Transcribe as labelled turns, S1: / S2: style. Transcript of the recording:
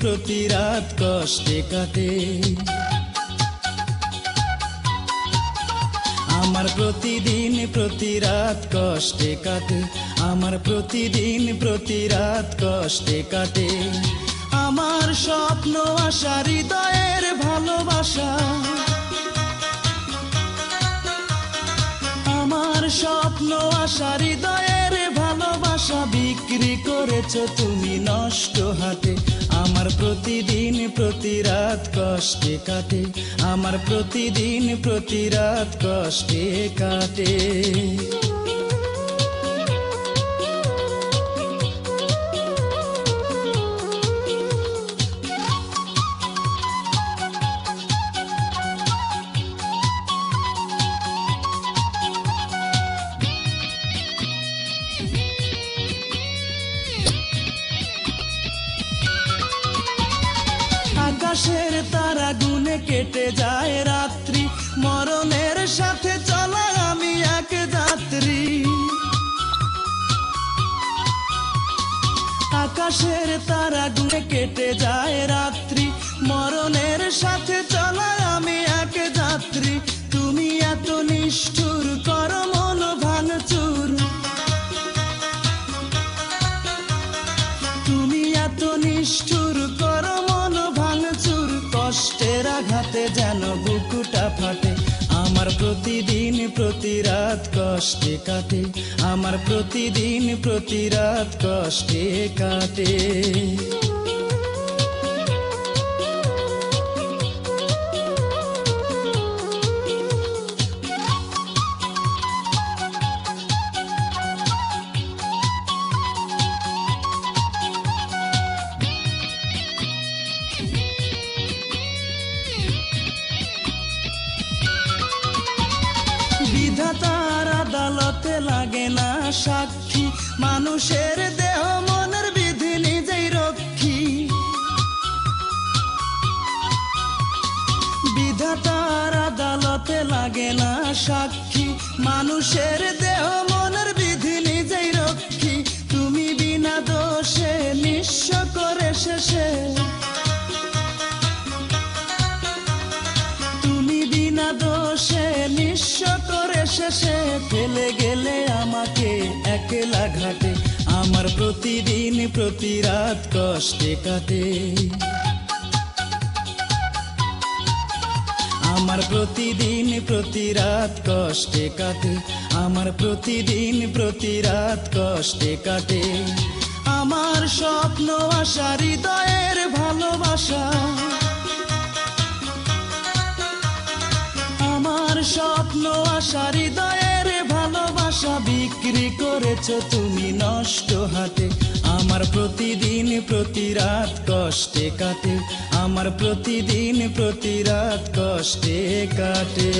S1: প্রতি রাত কষ্টে কাটে। আমার প্রতিদিন প্রতি রাত কষ্টে কাটে, আমার প্রতিদিন প্রতি রাত কষ্টে কাটে। আমার স্বপ্ন, আশা, হৃদয়ের ভালোবাসা বিক্রি করেছ তুমি নষ্ট হাতে। আমার প্রতিদিন, প্রতি রাত কষ্টে কাটে। আমার প্রতিদিন, প্রতি রাত কষ্টে কাটে। আকাশের তারা গুনে কেটে যায় রাত্রি। মরণের সাথে চলা আমি এক যাত্রী। আকাশের তারা গুনে কেটে যায় রাত্রি। প্রতি রাত কষ্টে কাটে আমার প্রতিদিন প্রতি রাত কষ্টে কাটে। সাক্ষী। মানুষের দেহ মনের বিধি নিজেই রক্ষী। বিধাতার আদালতে লাগে না সাক্ষী। মানুষের দেহ ঘাটে আমার প্রতিদিন প্রতি রাত কষ্টে কাটে। আমার প্রতিদিন প্রতি রাত কষ্টে কাটে, আমার প্রতিদিন প্রতি রাত কষ্টে কাটে। আমার স্বপ্ন, আশা, হৃদয়ের ভালোবাসা বিক্রি করেছ তুমি নষ্ট হাতে। আমার প্রতিদিন, প্রতি রাত কষ্টে কাটে। আমার প্রতিদিন, প্রতি রাত কষ্টে কাটে।